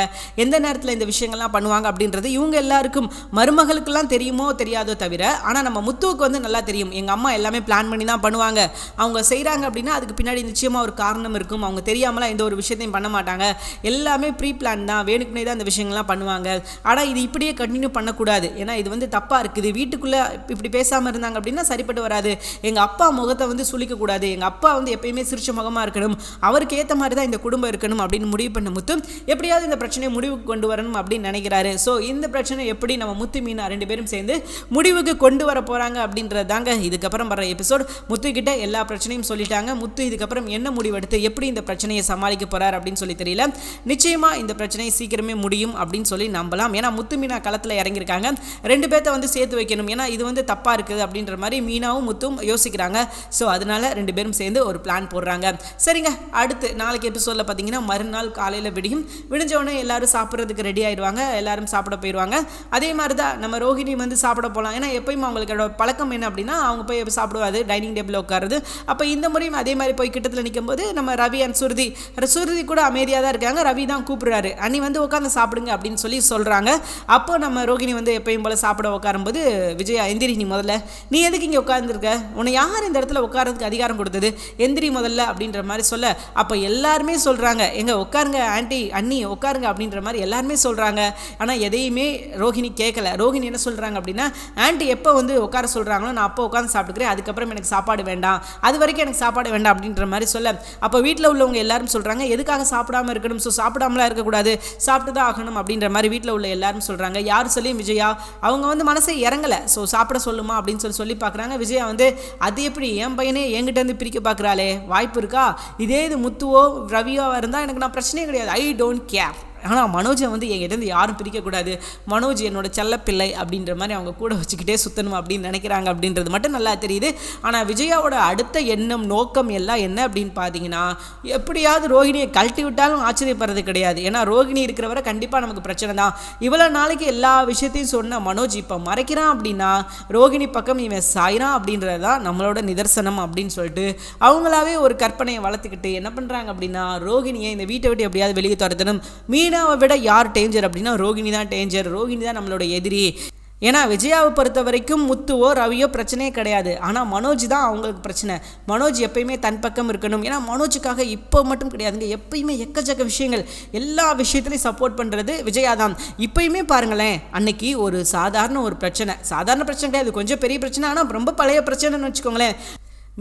எந்த நேரத்தில் இந்த விஷயங்கள்லாம் பண்ணுவாங்க அப்படின்றது இவங்க எல்லாருக்கும் மருமகளுக்கெல்லாம் தெரியுமோ தெரியாதோ தவிர ஆனால் நம்ம முத்துவுக்கு வந்து நல்லா தெரியும். எங்கள் அம்மா எல்லாமே பிளான் பண்ணி தான் பண்ணுவாங்க. அவங்க செய்கிறாங்க அப்படின்னா அதுக்கு பின்னாடி நிச்சயமாக ஒரு காரணம் இருக்கும். அவங்க தெரியாமலாம் எந்த ஒரு விஷயத்தையும் பண்ண மாட்டாங்க. எல்லாமே ப்ரீ பிளான் தான். வேணுக்குனே தான் இந்த விஷயங்கள்லாம் பண்ணுவாங்க. ஆனால் இது இப்படியே கண்டினியூ பண்ணக்கூடாது. ஏன்னா இது வந்து தப்பாக இருக்குது. வீட்டுக்குள்ளே இப்படி பேசாமல் இருந்தாங்க அப்படின்னா சரிப்பட்டு வராது. எங்கள் அப்பா முகத்தை வந்து சுழிக்கக்கூடாது எங்கள் அப்பா அப்பா வந்து எப்பயுமே சிரிச்ச முகமாக இருக்கணும். அவருக்கு ஏற்ற மாதிரி தான் இந்த குடும்பம் இருக்கணும் அப்படின்னு முடிவு பண்ண முத்து எப்படியாவது இந்த பிரச்சனையை முடிவுக்கு கொண்டு வரணும் அப்படின்னு நினைக்கிறாரு. ஸோ இந்த பிரச்சனை எப்படி நம்ம முத்து மீனா ரெண்டு பேரும் சேர்ந்து முடிவுக்கு கொண்டு வர போகிறாங்க அப்படின்றது தாங்க இதுக்கப்புறம் வர எபிசோட் முத்து கிட்ட எல்லா பிரச்சனையும் சொல்லிட்டாங்க. முத்து இதுக்கப்புறம் என்ன முடிவெடுத்து எப்படி இந்த பிரச்சனையை சமாளிக்க போகிறார் அப்படின்னு சொல்லி தெரியல. நிச்சயமா இந்த பிரச்சனை சீக்கிரமே முடியும் அப்படின்னு சொல்லி நம்பலாம். ஏன்னா முத்து மீனா களத்தில் இறங்கியிருக்காங்க. ரெண்டு பேர்த்த வந்து சேர்த்து வைக்கணும். ஏன்னா இது வந்து தப்பாக இருக்குது அப்படின்ற மாதிரி மீனாவும் முத்தும் யோசிக்கிறாங்க. ஸோ அதனால ரெண்டு பேரும் சேர்ந்து ஒரு பிளான் போடுறாங்க. சரிங்க அடுத்து நாளைக்கு எபிசோடில் பார்த்தீங்கன்னா மறுநாள் காலையில் விடியும். விடிஞ்சோடனே எல்லாரும் சாப்பிட்றதுக்கு ரெடி ஆயிடுவாங்க. எல்லாரும் சாப்பிட போயிடுவாங்க. அதே மாதிரி தான் நம்ம ரோஹிணி வந்து சாப்பிட போகலாம் ஏன்னா எப்பயும் அவங்களோட பழக்கம் என்ன அப்படின்னா அவங்க போய் சாப்பிடுவாது டைனிங் டேபிளில் உட்காருது அப்போ இந்த முறையும் அதே மாதிரி போய் கிட்டத்தில் நிற்கும் போது நம்ம ரவி அண்ட் சுருதி. சுருதி கூட அமைதியாக தான் இருக்காங்க. ரவி தான் கூப்பிடுறாரு. அன்னி வந்து உட்காந்து சாப்பிடுங்க அப்படின்னு சொல்லி சொல்கிறாங்க அப்போ நம்ம ரோஹிணி வந்து எப்பயும் போல் சாப்பிட உட்காரும்போது விஜயா எந்திரி நீ முதல்ல. நீ எதுக்கு இங்கே உட்காந்துருக்க உன்னை யார் இந்த இடத்துல உட்காரதுக்கு அதிகாரம் கொடுத்தது? எந்திரி முதல்ல அப்படின்ற மாதிரி சொல்ல. அப்போ எல்லாருமே சொல்கிறாங்க எங்கள் உட்காருங்க ஆண்டி அண்ணி உட்காருங்க அப்படின்ற மாதிரி எல்லாருமே சொல்கிறாங்க ஆனால் எதையுமே ரோஹிணி கேட்கல ரோஹிணி என்ன சொல்கிறாங்க அப்படின்னா ஆண்டி எப்போ வந்து உட்கார சொல்கிறாங்களோ நான் அப்போ உட்காந்து சாப்பிட்டுக்கிறேன். அதுக்கப்புறம் எனக்கு சாப்பாடு வேண்டாம். அது வரைக்கும் எனக்கு சாப்பாடு வேண்டாம் அப்படின்ற மாதிரி சொல்ல. அப்போ வீட்டில் உள்ளவங்க எல்லாரும் சொல்கிறாங்க எதுக்காக சாப்பிடாம இருக்கணும்? ஸோ சாப்பிடாமலாம் இருக்கக்கூடாது. சாப்பிட்டு தான் ஆகணும் அப்படின்ற மாதிரி வீட்டில் உள்ள எல்லாரும் சொல்கிறாங்க யார் சொல்லியும் விஜயா அவங்க வந்து மனசை இறங்கலை. ஸோ சாப்பிட சொல்லுமா? அப்படின்னு சொல்லி சொல்லி பார்க்குறாங்க விஜயா வந்து அது எப்படி? என் பையனே என்கிட்ட இருந்து பிரிக்க பார்க்குறாளே வாய்ப்பு இருக்கா? இதே இது முத்துவோ ரவியோ இருந்தால் எனக்கு நான் பிரச்சனையே கிடையாது. ஐ டோன்ட் கேர் ஆனால் மனோஜை வந்து என்கிட்டருந்து யாரும் பிரிக்கக்கூடாது. மனோஜ் என்னோட செல்லப்பிள்ளை அப்படின்ற மாதிரி அவங்க கூட வச்சுக்கிட்டே சுற்றணும் அப்படின்னு நினைக்கிறாங்க அப்படின்றது மட்டும் நல்லா தெரியுது. ஆனால் விஜயாவோட அடுத்த எண்ணம் நோக்கம் எல்லாம் என்ன அப்படின்னு பார்த்தீங்கன்னா எப்படியாவது ரோஹிணியை கழட்டி விட்டாலும் ஆச்சரியப்படுறது கிடையாது. ஏன்னா ரோஹிணி இருக்கிறவரை கண்டிப்பாக நமக்கு பிரச்சனை தான். இவ்வளோ நாளைக்கு எல்லா விஷயத்தையும் சொன்ன மனோஜ் இப்போ மறைக்கிறான் அப்படின்னா ரோஹிணி பக்கம் இவன் சாயிறான் அப்படின்றது தான் நம்மளோட நிதர்சனம் அப்படின்னு சொல்லிட்டு அவங்களாவே ஒரு கற்பனையை வளர்த்துக்கிட்டு என்ன பண்ணுறாங்க அப்படின்னா ரோஹிணியை இந்த வீட்டை விட்டு எப்படியாவது வெளியே துரத்தணும். மீன் மீனாவை விட யார் டேஞ்சர் அப்படின்னா ரோகிணி தான் டேஞ்சர் ரோகிணி தான் நம்மளோட எதிரி. ஏன்னா விஜயாவை பொறுத்த வரைக்கும் முத்துவோ ரவியோ பிரச்சனையே கிடையாது. ஆனால் மனோஜ் தான் அவங்களுக்கு பிரச்சனை. மனோஜ் எப்பயுமே தன் பக்கம் இருக்கணும். ஏன்னா மனோஜுக்காக இப்போ மட்டும் கிடையாதுங்க. எப்பயுமே எக்கச்சக்க விஷயங்கள். எல்லா விஷயத்துலையும் சப்போர்ட் பண்ணுறது விஜயா தான். இப்பயுமே பாருங்களேன் அன்னைக்கு ஒரு சாதாரண ஒரு பிரச்சனை. சாதாரண பிரச்சனை கிடையாது. கொஞ்சம் பெரிய பிரச்சனை ஆனால் ரொம்ப பழைய பிரச்சனைன்னு வச்சுக்கோங்களேன்.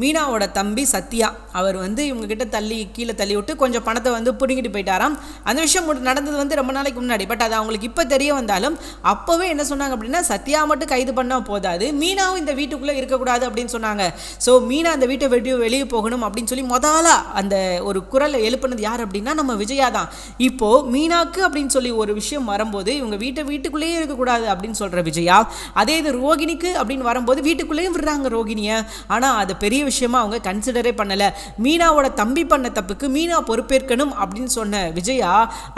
மீனாவோட தம்பி சத்யா அவர் வந்து இவங்கக்கிட்ட தள்ளி கீழே தள்ளி விட்டு கொஞ்சம் பணத்தை வந்து பிடுங்கிட்டு போயிட்டாராம். அந்த விஷயம் நடந்தது வந்து ரொம்ப நாளைக்கு முன்னாடி. பட் அது அவங்களுக்கு இப்போ தெரிய வந்தாலும் அப்போவே என்ன சொன்னாங்க அப்படின்னா சத்யா மட்டும் கைது பண்ணால் போதாது மீனாவும் இந்த வீட்டுக்குள்ளே இருக்கக்கூடாது அப்படின்னு சொன்னாங்க. ஸோ மீனா அந்த வீட்டை வெட்டி வெளியே போகணும் அப்படின்னு சொல்லி முதல்ல அந்த ஒரு குரலை எழுப்புனது யார் அப்படின்னா நம்ம விஜயா தான். இப்போது மீனாக்கு அப்படின்னு சொல்லி ஒரு விஷயம் வரும்போது இவங்க வீட்டை வீட்டுக்குள்ளேயே இருக்கக்கூடாது அப்படின்னு சொல்கிற விஜயா அதே இது ரோகிணிக்கு அப்படின்னு வரும்போது வீட்டுக்குள்ளேயும் விடுறாங்க ரோகிணியை. ஆனால் அது பெரிய விஷயமா அவங்க கன்சிடரே பண்ணலை. மீனாவோட தம்பி பண்ண தப்புக்கு மீனா பொறுப்பேற்கணும் அப்படின்னு சொன்ன விஜயா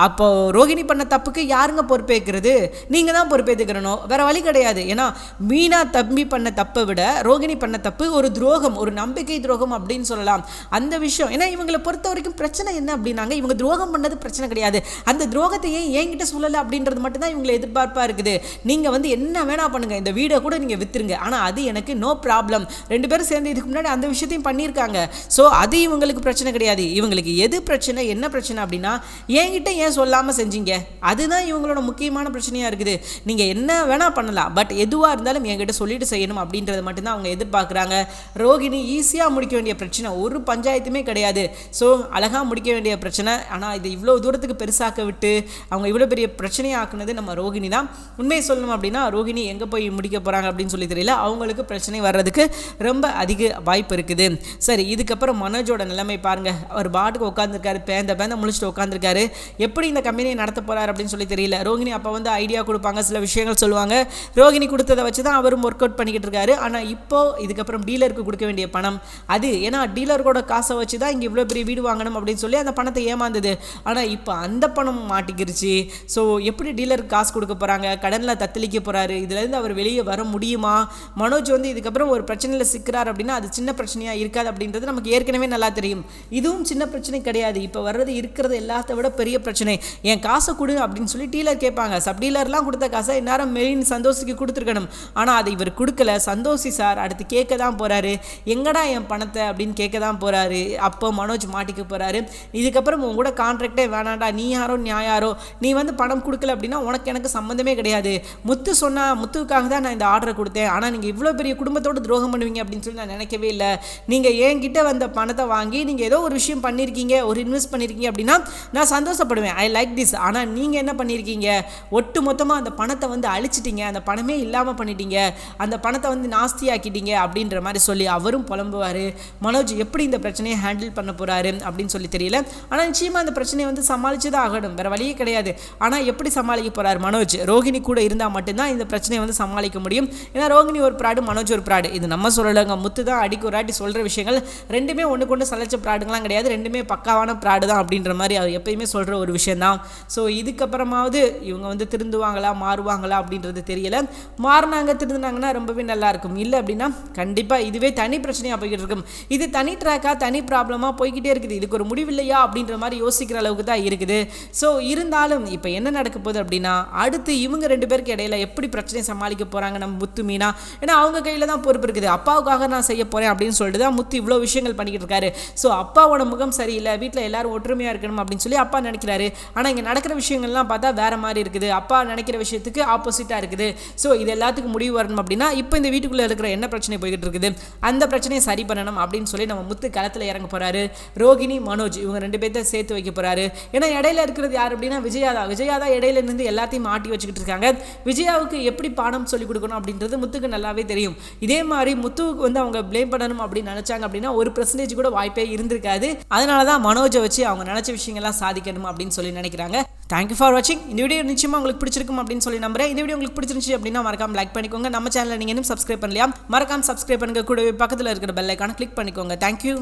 அப்போ ரோகிணி பண்ண தப்புக்கு யாருங்க பொறுப்பேற்கிறது? நீங்கள் தான் பொறுப்பேற்றுக்கிறனோ வேற வழி கிடையாது. ஏன்னா மீனா தம்பி பண்ண தப்பை விட ரோகிணி பண்ண தப்பு ஒரு துரோகம் ஒரு நம்பிக்கை துரோகம் அப்படின்னு சொல்லலாம். அந்த விஷயம் ஏன்னா இவங்களை பொறுத்த வரைக்கும் பிரச்சனை என்ன அப்படின்னாங்க இவங்க துரோகம் பண்ணது பிரச்சனை கிடையாது. அந்த துரோகத்தை ஏன் என்கிட்ட சொல்லலை அப்படின்றது மட்டும்தான் இவங்களை எதிர்பார்ப்பாக இருக்குது. நீங்கள் வந்து என்ன வேணா பண்ணுங்க. இந்த வீடை கூட நீங்கள் வித்துருங்க. ஆனால் அது எனக்கு நோ ப்ராப்ளம் ரெண்டு பேரும் சேர்ந்து இதுக்கு முன்னாடி அந்த விஷயத்தையும் பண்ணியிருக்காங்க. ஸோ அது இவங்களுக்கு பிரச்சனை கிடையாது. இவங்களுக்கு எது பிரச்சனை என்ன பிரச்சனை அப்படின்னா என்கிட்ட ஏன் சொல்லாமல் செஞ்சீங்க? அதுதான் இவங்களோட முக்கியமான பிரச்சனையாக இருக்குது. நீங்கள் என்ன வேணால் பண்ணலாம். பட் எதுவாக இருந்தாலும் என்கிட்ட சொல்லிட்டு செய்யணும் அப்படின்றத மட்டும்தான் அவங்க எதிர்பார்க்குறாங்க. ரோகிணி ஈஸியாக முடிக்க வேண்டிய பிரச்சனை. ஒரு பஞ்சாயத்துமே கிடையாது. ஸோ அழகாக முடிக்க வேண்டிய பிரச்சனை. ஆனால் இது இவ்வளோ தூரத்துக்கு பெருசாக்க விட்டு அவங்க இவ்வளோ பெரிய பிரச்சனையை ஆக்குனது நம்ம ரோகிணி தான். உண்மையை சொல்லணும் அப்படின்னா ரோகிணி எங்கே போய் முடிக்க போகிறாங்க அப்படின்னு சொல்லி தெரியல. அவங்களுக்கு பிரச்சனை வர்றதுக்கு ரொம்ப அதிக வாய்ப்பு இருக்குது. சரி இதுக்கப்புறம் மனோஜோட நிலைமை பாருங்க. அவர் பாட்டுக்கு உட்காந்துருக்காரு பேந்த பேந்த முழிச்சிட்டு உட்காந்துருக்காரு எப்படி இந்த கம்பெனியை நடத்த போறாரு அப்படின்னு சொல்லி தெரியல. ரோகிணி அப்போ வந்து ஐடியா கொடுப்பாங்க சில விஷயங்கள் சொல்லுவாங்க. ரோகிணி கொடுத்ததை வச்சு தான் அவரும் ஒர்க் அவுட் பண்ணிக்கிட்டு இருக்காரு. ஆனால் இப்போ இதுக்கப்புறம் டீலருக்கு கொடுக்க வேண்டிய பணம் அது. ஏன்னா டீலரோட காசை வச்சு தான் இங்கே இவ்வளோ பெரிய வீடு வாங்கணும் அப்படின்னு சொல்லி அந்த பணத்தை ஏமாந்தது. ஆனால் இப்போ அந்த பணம் மாட்டிக்கிருச்சு. ஸோ எப்படி டீலருக்கு காசு கொடுக்க போகிறாங்க கடனில் தத்தளிக்க போகிறாரு இதுலேருந்து அவர் வெளியே வர முடியுமா? மனோஜ் வந்து இதுக்கப்புறம் ஒரு பிரச்சனையில் சிக்கிறார் அப்படின்னா அது சின்ன பிரச்சனையாக இருக்காது அப்படின்றது நமக்கு ஏற்கனவே நல்லா தெரியும். இதுவும் சின்ன பிரச்சனை கிடையாது. இப்போ வர்றது இருக்கிறது எல்லாத்த விட பெரிய பிரச்சனை. என் காசை கொடு அப்படின்னு சொல்லி டீலர் கேட்பாங்க. சப் டீலர்லாம் கொடுத்த காசை இந்நேரம் மெயின் சந்தோஷிக்கு கொடுத்துருக்கணும். ஆனால் அதை இவர் கொடுக்கல. சந்தோஷி சார் அடுத்து கேட்க தான் போகிறாரு எங்கடா என் பணத்தை? அப்படின்னு கேட்க தான் போகிறாரு அப்போ மனோஜ் மாட்டிக்க போகிறாரு இதுக்கப்புறம் உன் கூட கான்ட்ராக்டே வேணாண்டா. நீ யாரோ நான் யாரோ? நீ வந்து பணம் கொடுக்கல அப்படின்னா உனக்கு எனக்கு சம்மந்தமே கிடையாது. முத்து சொன்னால் முத்துவுக்காக தான் நான் இந்த ஆர்டரை கொடுத்தேன். ஆனால் நீங்கள் இவ்வளோ பெரிய குடும்பத்தோட துரோகம் பண்ணுவீங்க அப்படின்னு சொல்லி நான் நினைக்கவே இல்லை. நீங்கள் என்கிட்ட வந்த பணத்தை வாங்கி நீங்கள் ஏதோ ஒரு விஷயம் பண்ணியிருக்கீங்க ஒரு இன்வெஸ்ட் பண்ணியிருக்கீங்க அப்படின்னா நான் சந்தோஷப்படுவேன். ஐ லைக் திஸ் ஆனால் நீங்கள் என்ன பண்ணியிருக்கீங்க ஒட்டு மொத்தமாக அந்த பணத்தை வந்து அழிச்சிட்டீங்க. அந்த பணமே இல்லாமல் பண்ணிட்டீங்க. அந்த பணத்தை வந்து நாஸ்தியாக்கிட்டீங்க அப்படின்ற மாதிரி சொல்லி அவரும் புலம்புவார். மனோஜ் எப்படி இந்த பிரச்சனையை ஹேண்டில் பண்ண போகிறாரு அப்படின்னு சொல்லி தெரியல. ஆனால் நிச்சயமாக அந்த பிரச்சனையை வந்து சமாளிச்சு தான் ஆகணும். வேறு வழியே கிடையாது. ஆனால் எப்படி சமாளிக்க போகிறார் மனோஜ்? ரோகிணி கூட இருந்தால் மட்டும்தான் இந்த பிரச்சனையை வந்து சமாளிக்க முடியும். ஏன்னா ரோஹிணி ஒரு ப்ராடு மனோஜ் ஒரு ப்ராடு. இது நம்ம சொல்லலைங்க. முத்து தான் அடிக்க ஒரு வாட்டி சொல்கிற விஷயங்கள். ரெண்டுமே ஒன்று கொண்டு சலைச்ச ப்ராடுங்களாம் கிடையாது. ரெண்டுமே பக்காவான ப்ராடு தான் அப்படின்ற மாதிரி அவர் எப்பயுமே சொல்கிற ஒரு விஷயந்தான் ஸோ இதுக்கப்புறமாவது இவங்க வந்து திருந்துவாங்களா மாறுவாங்களா அப்படின்றது தெரியல. மாறினாங்க திருந்தினாங்கன்னா ரொம்பவே நல்லா இருக்கும். இல்லை அப்படின்னா கண்டிப்பாக இதுவே தனி பிரச்சனையாக போய்கிட்டு இருக்கும். இது தனி ட்ராக்காக தனி ப்ராப்ளமாக போய்கிட்டே இருக்குது. இதுக்கு ஒரு முடிவு இல்லையா அப்படின்ற மாதிரி யோசிக்கிற அளவுக்கு தான் இருக்குது. ஸோ இருந்தாலும் இப்போ என்ன நடக்க போகுது அப்படின்னா அடுத்து இவங்க ரெண்டு பேருக்கு இடையில எப்படி பிரச்சனையை சமாளிக்க போகிறாங்க நம்ம முத்து மீனா ஏன்னா அவங்க கையில் தான் பொறுப்பு இருக்குது. அப்பாவுக்காக நான் செய்ய போகிறேன் அப்படின்னு சொல்லிட்டு தான் முத்து இவ்வளோ விஷயங்கள் பண்ணிக்கிட்டு இருக்காரு. ஸோ அப்பாவோட முகம் சரியில்லை வீட்டில் எல்லாரும் ஒற்றுமையாக இருக்கணும் அப்படின்னு சொல்லி அப்பா நினைக்கிறாரு. ஆனால் இங்கே நடக்கிற விஷயங்கள்லாம் பார்த்தா வேற மாதிரி இருக்குது. அப்பா நினைக்கிற விஷயத்துக்கு ஆப்போசிட்டாக இருக்குது. ஸோ இது எல்லாத்துக்கும் முடிவு வரணும் அப்படின்னா இப்போ இந்த வீட்டுக்குள்ளே இருக்கிற என்ன பிரச்சனை போய்கிட்டு இருக்குது? அந்த பிரச்சனையை சரி பண்ணணும் அப்படின்னு சொல்லி நம்ம முத்து களத்தில் இறங்க போகிறாரு ரோகிணி மனோஜ் இவங்க ரெண்டு பேர்த்த சேர்த்து வைக்க போகிறாரு ஏன்னா இடையில இருக்கிறது யார் அப்படின்னா விஜயா தான் விஜயா தான் இடையில இருந்து எல்லாத்தையும் மாட்டி வச்சுக்கிட்டு இருக்காங்க. விஜயாவுக்கு எப்படி பாடம் சொல்லி கொடுக்கணும் அப்படின்றது முத்துக்கு நல்லாவே தெரியும். இதே மாதிரி முத்துவுக்கு வந்து அவங்க ப்ளேம் பண்ணணும் அப்படின்னு நினச்சாங்க அப்படின்னா ஒரு பெர்சன்டேஜ் கூட வாய்ப்பே இருந்திருக்காது. அதனால தான் மனோஜை வச்சு அவங்க நினச்ச விஷயங்கள்லாம் சாதிக்கணும் அப்படின்னு சொல்லி நினைக்கிறாங்க. தேங்க்யூ ஃபார் வாட்சிங் இந்த வீடியோ நிச்சயமாக உங்களுக்கு பிடிச்சிருக்கும் அப்படின்னு சொல்லி நம்புறேன். இந்த வீடியோ உங்களுக்கு பிடிச்சிருந்துச்சு அப்படின்னா மறக்காம லைக் பண்ணிக்கோங்க. நம்ம சேனலை நீங்கள் இன்னும் சப்ஸ்கிரைப் பண்ணலையா? மறக்காம சப்ஸ்கிரைப் பண்ணுங்க. கூடவே பக்கத்தில் இருக்கிற பெல் ஐக்கான கிளிக் பண்ணிக்கோங்க. தேங்க்யூ